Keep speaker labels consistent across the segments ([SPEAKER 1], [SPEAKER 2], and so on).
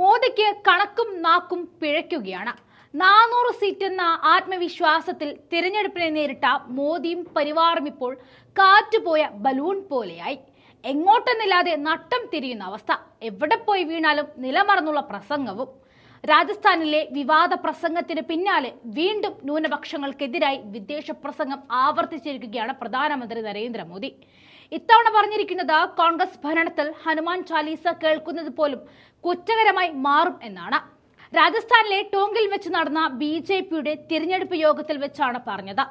[SPEAKER 1] മോദിക്ക് കണക്കും നാക്കും പിഴയ്ക്കുകയാണ്. നാനൂറ് സീറ്റ് എന്ന ആത്മവിശ്വാസത്തിൽ തിരഞ്ഞെടുപ്പിനെ നേരിട്ട മോദിയും പരിവാറും ഇപ്പോൾ കാറ്റുപോയ ബലൂൺ പോലെയായി. എങ്ങോട്ടെന്നില്ലാതെ നട്ടം തിരിയുന്ന അവസ്ഥ. എവിടെ പോയി വീണാലും നിലമറന്നുള്ള പ്രസംഗവും. രാജസ്ഥാനിലെ വിവാദ പ്രസംഗത്തിന് പിന്നാലെ വീണ്ടും ന്യൂനപക്ഷങ്ങൾക്കെതിരായി വിദേശ പ്രസംഗം ആവർത്തിച്ചിരിക്കുകയാണ് പ്രധാനമന്ത്രി നരേന്ദ്രമോദി. ഇത്തവണ പറഞ്ഞിരിക്കുന്നത് കോൺഗ്രസ് ഭരണത്തിൽ ഹനുമാൻ ചാലീസ കേൾക്കുന്നത് പോലും കുറ്റകരമായി മാറും എന്നാണ്. രാജസ്ഥാനിലെ ടോങ്കിൽ വെച്ച് നടന്ന ബി ജെ പിയുടെ തിരഞ്ഞെടുപ്പ് യോഗത്തിൽ വെച്ചാണ് പറഞ്ഞത്.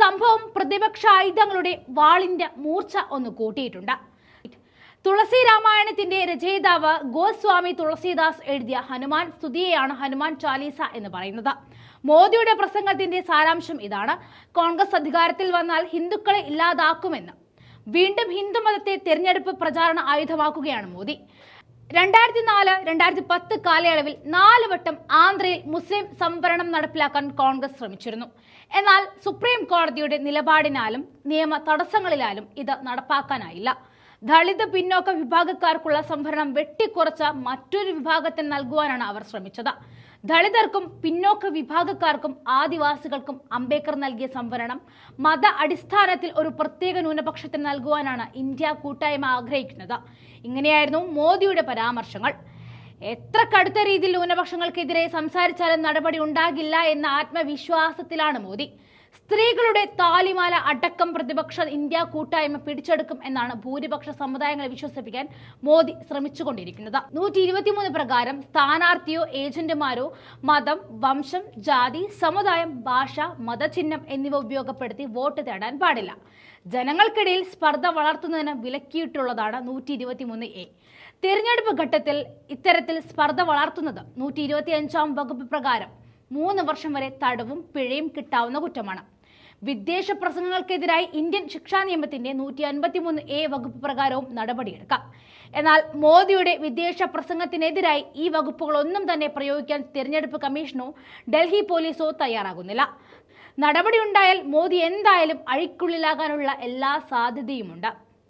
[SPEAKER 1] സംഭവം പ്രതിപക്ഷ ആയുധങ്ങളുടെ വാളിന്റെ മൂർച്ച ഒന്ന് കൂട്ടിയിട്ടുണ്ട്. തുളസി രാമായണത്തിന്റെ രചയിതാവ് ഗോസ്വാമി തുളസിദാസ് എഴുതിയ ഹനുമാൻ സ്തുതിയെയാണ് ഹനുമാൻ ചാലീസ എന്ന് പറയുന്നത്. മോദിയുടെ പ്രസംഗത്തിന്റെ സാരാംശം ഇതാണ്. കോൺഗ്രസ് അധികാരത്തിൽ വന്നാൽ ഹിന്ദുക്കളെ ഇല്ലാതാക്കുമെന്ന്. വീണ്ടും ഹിന്ദുമതത്തെ തെരഞ്ഞെടുപ്പ് പ്രചാരണ ആയുധമാക്കുകയാണ് മോദി. രണ്ടായിരത്തി നാല് രണ്ടായിരത്തി പത്ത് കാലയളവിൽ നാല് വട്ടം ആന്ധ്രയിൽ മുസ്ലിം സംവരണം നടപ്പിലാക്കാൻ കോൺഗ്രസ് ശ്രമിച്ചിരുന്നു. എന്നാൽ സുപ്രീം കോടതിയുടെ നിലപാടിനാലും നിയമ തടസ്സങ്ങളിലാലും ഇത് നടപ്പാക്കാനായില്ല. ദളിത് പിന്നോക്ക വിഭാഗക്കാർക്കുള്ള സംവരണം വെട്ടിക്കുറച്ച മറ്റൊരു വിഭാഗത്തിന് നൽകുവാനാണ് അവർ ശ്രമിച്ചത്. ദളിതർക്കും പിന്നോക്ക വിഭാഗക്കാർക്കും ആദിവാസികൾക്കും അംബേദ്കർ നൽകിയ സംവരണം മത അടിസ്ഥാനത്തിൽ ഒരു പ്രത്യേക ന്യൂനപക്ഷത്തിന് നൽകുവാനാണ് ഇന്ത്യ കൂട്ടായ്മ ആഗ്രഹിക്കുന്നത്. ഇങ്ങനെയായിരുന്നു മോദിയുടെ പരാമർശങ്ങൾ. എത്ര കടുത്ത രീതിയിൽ ന്യൂനപക്ഷങ്ങൾക്കെതിരെ സംസാരിച്ചാലും നടപടി ഉണ്ടാകില്ല എന്ന ആത്മവിശ്വാസത്തിലാണ് മോദി. സ്ത്രീകളുടെ താലിമാല അടക്കം പ്രതിപക്ഷ ഇന്ത്യ കൂട്ടായ്മ പിടിച്ചെടുക്കും എന്നാണ് ഭൂരിപക്ഷ സമുദായങ്ങളെ വിശ്വസിപ്പിക്കാൻ മോദി ശ്രമിച്ചുകൊണ്ടിരിക്കുന്നത്. നൂറ്റി ഇരുപത്തിമൂന്ന് പ്രകാരം സ്ഥാനാർത്ഥിയോ ഏജന്റുമാരോ മതം വംശം ജാതി സമുദായം ഭാഷ മതചിഹ്നം എന്നിവ ഉപയോഗപ്പെടുത്തി വോട്ട് തേടാൻ പാടില്ല. ജനങ്ങൾക്കിടയിൽ സ്പർദ്ധ വളർത്തുന്നതിന് വിലക്കിയിട്ടുള്ളതാണ് നൂറ്റി ഇരുപത്തിമൂന്ന് എ. തിരഞ്ഞെടുപ്പ് ഘട്ടത്തിൽ ഇത്തരത്തിൽ സ്പർദ്ധ വളർത്തുന്നത് നൂറ്റി ഇരുപത്തി അഞ്ചാം വകുപ്പ് പ്രകാരം മൂന്ന് വർഷം വരെ തടവും പിഴയും കിട്ടാവുന്ന കുറ്റമാണ്. വിദേശ പ്രസംഗങ്ങൾക്കെതിരായി ഇന്ത്യൻ ശിക്ഷാ നിയമത്തിന്റെ നൂറ്റി അൻപത്തിമൂന്ന് എ വകുപ്പ് പ്രകാരവും നടപടിയെടുക്കാം. എന്നാൽ മോദിയുടെ വിദേശ പ്രസംഗത്തിനെതിരായി ഈ വകുപ്പുകളൊന്നും തന്നെ പ്രയോഗിക്കാൻ തിരഞ്ഞെടുപ്പ് കമ്മീഷനോ ഡൽഹി പോലീസോ തയ്യാറാകുന്നില്ല. നടപടിയുണ്ടായാൽ മോദി എന്തായാലും അഴിക്കുള്ളിലാകാനുള്ള എല്ലാ സാധ്യതയുമുണ്ട്.